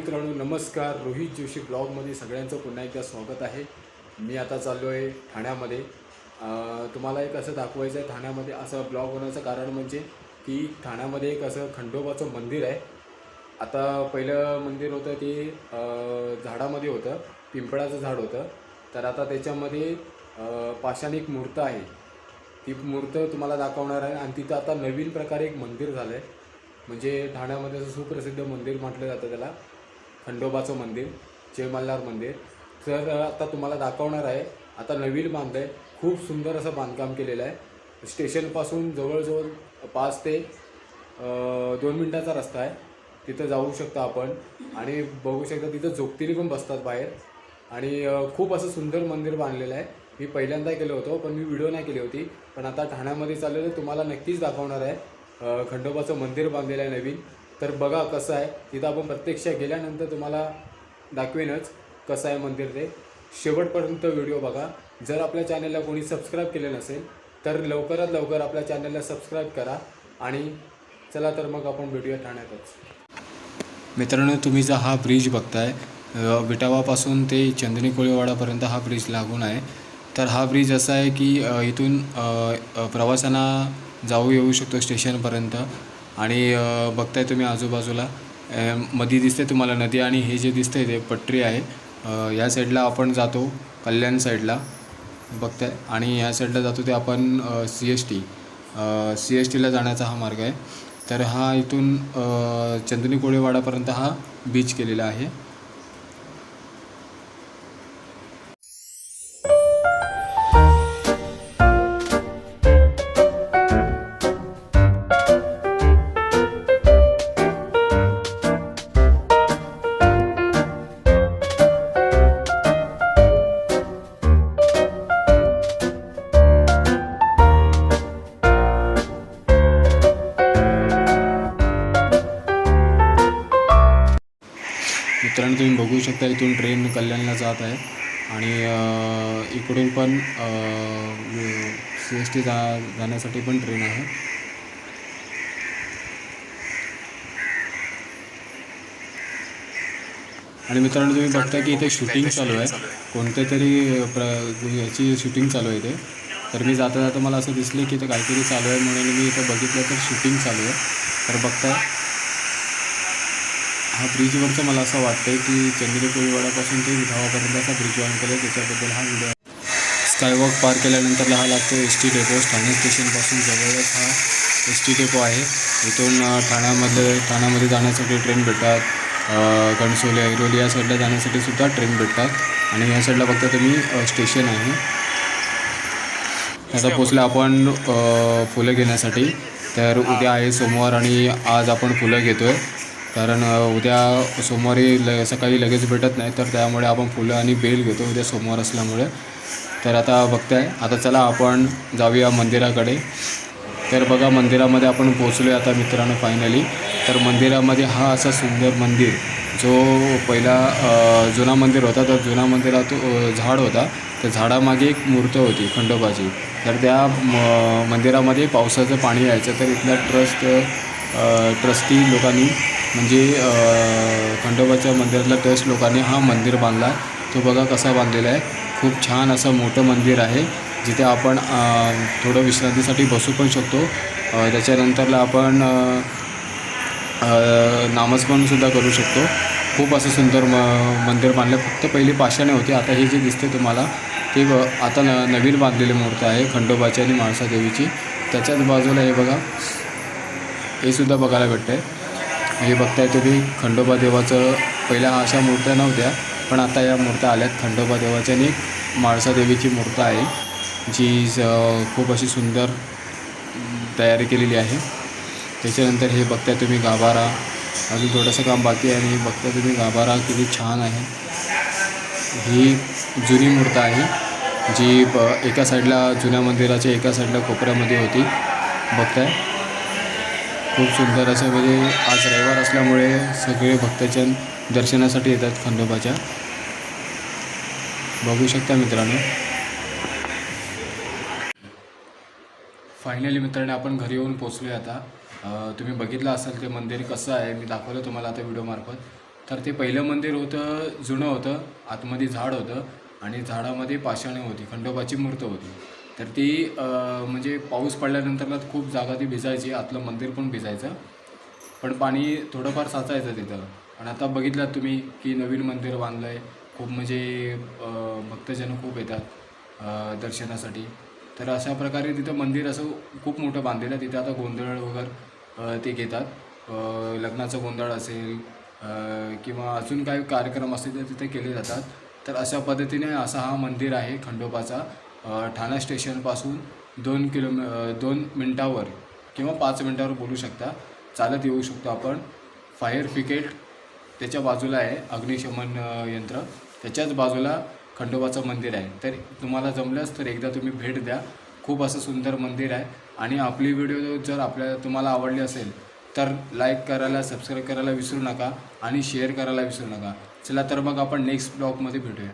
मित्रांनो नमस्कार. रोहित जोशी ब्लॉगमध्ये सगळ्यांचं पुन्हा एकदा स्वागत आहे. मी आता चाललो आहे ठाण्यामध्ये. तुम्हाला एक असं दाखवायचं आहे ठाण्यामध्ये असं ब्लॉग होण्याचं कारण म्हणजे की ठाण्यामध्ये एक असं खंडोबाचं मंदिर आहे. आता पहिलं मंदिर होतं ते झाडामध्ये होतं पिंपळाचं झाड होतं. तर आता त्याच्यामध्ये पाषाण पाषाणिक मूर्त आहे. ती मूर्त तुम्हाला दाखवणार आहे आणि तिथं आता नवीन प्रकारे एक मंदिर झालं आहे म्हणजे ठाण्यामध्ये असं सुप्रसिद्ध मंदिर म्हटलं जातं त्याला. खंडोबाचं मंदिर जय मल्हार मंदिर. तर आता तुम्हाला दाखवणार आहे आता नवीन बांधलं आहे खूप सुंदर असं बांधकाम केलेलं आहे. स्टेशनपासून जवळजवळ पाच ते दोन मिनटाचा रस्ता आहे. तिथं जाऊ शकता आपण. आणि बघू शकता तिथं झोपतीने पण बसतात बाहेर. आणि खूप असं सुंदर मंदिर बांधलेलं आहे. मी पहिल्यांदा केलं होतं पण मी व्हिडिओ नाही केली होती. पण आता ठाण्यामध्ये चाललेलं तुम्हाला नक्कीच दाखवणार आहे. खंडोबाचं मंदिर बांधलेलं आहे नवीन. तर बघा कसं आहे. तिथं आपण प्रत्यक्ष गेल्यानंतर तुम्हाला दाखवेनच कसं आहे मंदिर ते. शेवटपर्यंत व्हिडिओ बघा. जर आपल्या चॅनलला कोणी सबस्क्राईब केले नसेल तर लवकरात लवकर आपल्या चॅनलला सबस्क्राईब करा आणि चला तर मग आपण व्हिडिओ ठाण्यातच. मित्रांनो तुम्ही जर हा ब्रिज बघताय विटावापासून ते चंदनी कोळीवाडापर्यंत हा ब्रिज लागून आहे. तर हा ब्रिज असा आहे की इथून प्रवाशांना जाऊ येऊ शकतो स्टेशनपर्यंत आणि बघताय तुम्ही आजूबाजूला. मधी मध्ये दिसते तुम्हाला नदी आणि हे जे दिसतंय ते पटरी आहे. या साईडला आपण जातो कल्याण साईडला. बघताय. आणि या साईडला जातो ते आपण C S T. C S टीला जाण्याचा हा मार्ग आहे. तर हा इथून चंदनी कोळीवाडापर्यंत हा बीच केलेला आहे. मित्रांनो तुम्ही बघू शकता इथून ट्रेन कल्याणला जात आहे. आणि इकडून पण सी एस टी जा जाण्यासाठी पण ट्रेन आहे. आणि मित्रांनो तुम्ही बघता की इथे शूटिंग चालू आहे. कोणत्या तरी प्र याची शूटिंग चालू आहे इथे. तर मी जाता जाता मला असं दिसलं की इथं काहीतरी चालू आहे म्हणून मी इथं बघितलं तर शूटिंग चालू आहे. तर बघताय. हा ब्रिजवरचं मला असं वाटतंय की चंद्री ते विठावापर्यंत असा ब्रिज ऑन केला त्याच्याबद्दल हा व्हिडिओ स्कायवॉक पार केल्यानंतरला हा लागतो एस टी डेपो ठाणे स्टेशनपासून जवळच हा एस टी डेपो आहे. इथून ठाण्यामध्ये ठाण्यामध्ये जाण्यासाठी ट्रेन भेटतात. अ, कणसोली ऐरोली या साईडला जाण्यासाठी सुद्धा ट्रेन भेटतात. आणि या साईडला फक्त तुम्ही स्टेशन आहे. आता पोचलं आपण फुलं घेण्यासाठी. तर उद्या आहे सोमवार आणि आज आपण फुलं घेतो आहे कारण उद्या सोमवारी ल सकाळी लगेच भेटत नाही तर त्यामुळे आपण फुलं आणि बेल घेतो उद्या सोमवार असल्यामुळे. तर आता बघताय आता चला आपण जाऊया मंदिराकडे. तर बघा मंदिरामध्ये आपण पोचलो आहे आता मित्रांनो फायनली तर मंदिरामध्ये हा असा सुंदर मंदिर जो पहिला जुना मंदिर होता. तर जुना मंदिरात झाड होता. त्या झाडामागे एक मूर्त होती खंडोबाची. तर त्या म मंदिरामध्ये पावसाचं पाणी यायचं. तर इथल्या ट्रस्ट ट्रस्टी लोकांनी म्हणजे खंडोबाच्या मंदिरातल्या ट्रस्ट लोकांनी हा मंदिर बांधला. तो बघा कसा बांधलेला आहे. खूप छान असं मोठं मंदिर आहे. जिथे आपण थोडं विश्रांतीसाठी बसू पण शकतो. त्याच्यानंतरला आपण अ, नामस्मरणसुद्धा करू शकतो. खूप असं सुंदर म मंदिर बांधलं. फक्त पहिली पाषाणे होती. आता हे जे दिसते तुम्हाला ते ब- आता न नवीन बांधलेली मूर्त आहे. खंडोबाची आणि माणसादेवीची त्याच्याच बाजूला हे बघा. हे सुद्धा बघायला भेटतं आहे हे बघताय तुम्ही खंडोबा देवाचं पहिल्या अशा मूर्त्या नव्हत्या पण आता या मूर्त्या आल्यात. खंडोबा देवाच्या आणि एक मूर्त आहे जी खूप अशी सुंदर तयारी केलेली आहे. त्याच्यानंतर हे बघताय तुम्ही गाभारा. अजून थोडंसं काम बाकी आहे आणि हे बघताय तुम्ही गाभारा किती छान आहे. ही जुनी मूर्त आहे जी ब एका साईडला जुन्या मंदिराच्या एका साईडला कोपऱ्यामध्ये होती. बघताय. खूप सुंदर असं म्हणजे आज रविवार असल्यामुळे सगळे भक्तजन दर्शनासाठी येतात खंडोबाच्या. बघू शकता मित्रांनो. फायनली मित्रांनो आपण घरी येऊन पोचलो आहे आता तुम्ही बघितलं असाल ते मंदिर कसं आहे मी दाखवलं तुम्हाला आता व्हिडिओमार्फत तर ते पहिलं मंदिर होतं जुनं होतं आतमध्ये झाड होतं आणि झाडामध्ये पाषाणे होती खंडोबाची मूर्त होती. तर ती म्हणजे पाऊस पडल्यानंतरला खूप जागा ती भिजायची आतलं मंदिर पण भिजायचं. पण पाणी थोडंफार साचायचं तिथं. आणि आता बघितलात तुम्ही की नवीन मंदिर बांधलं आहे खूप म्हणजे भक्तजनं भक्तजन खूप येतात दर्शनासाठी. तर अशा प्रकारे तिथं मंदिर असं खूप मोठं बांधलेलं आहे. तिथं आता गोंधळ वगैरे ते घेतात. लग्नाचा लग्नाचं गोंधळ असेल किंवा अजून काही कार्यक्रम असतील तर तिथे केले जातात. तर अशा पद्धतीने असा हा मंदिर आहे खंडोबाचा. ठाणा स्टेशनपासून दोन किलोमी दोन मिनटावर किंवा पाच मिनटावर बोलू शकता. चालत येऊ शकतो आपण. फायर फिकेट त्याच्या बाजूला आहे. अग्निशमन यंत्र. त्याच्याच बाजूला खंडोबाचं मंदिर आहे. तर तुम्हाला जमलंच तर एकदा तुम्ही भेट द्या. खूप असं सुंदर मंदिर आहे. आणि आपली व्हिडिओ जर आपल्या तुम्हाला आवडली असेल तर लाईक करायला सबस्क्राईब करायला विसरू नका आणि शेअर करायला विसरू नका. चला तर मग आपण नेक्स्ट ब्लॉगमध्ये भेटूया.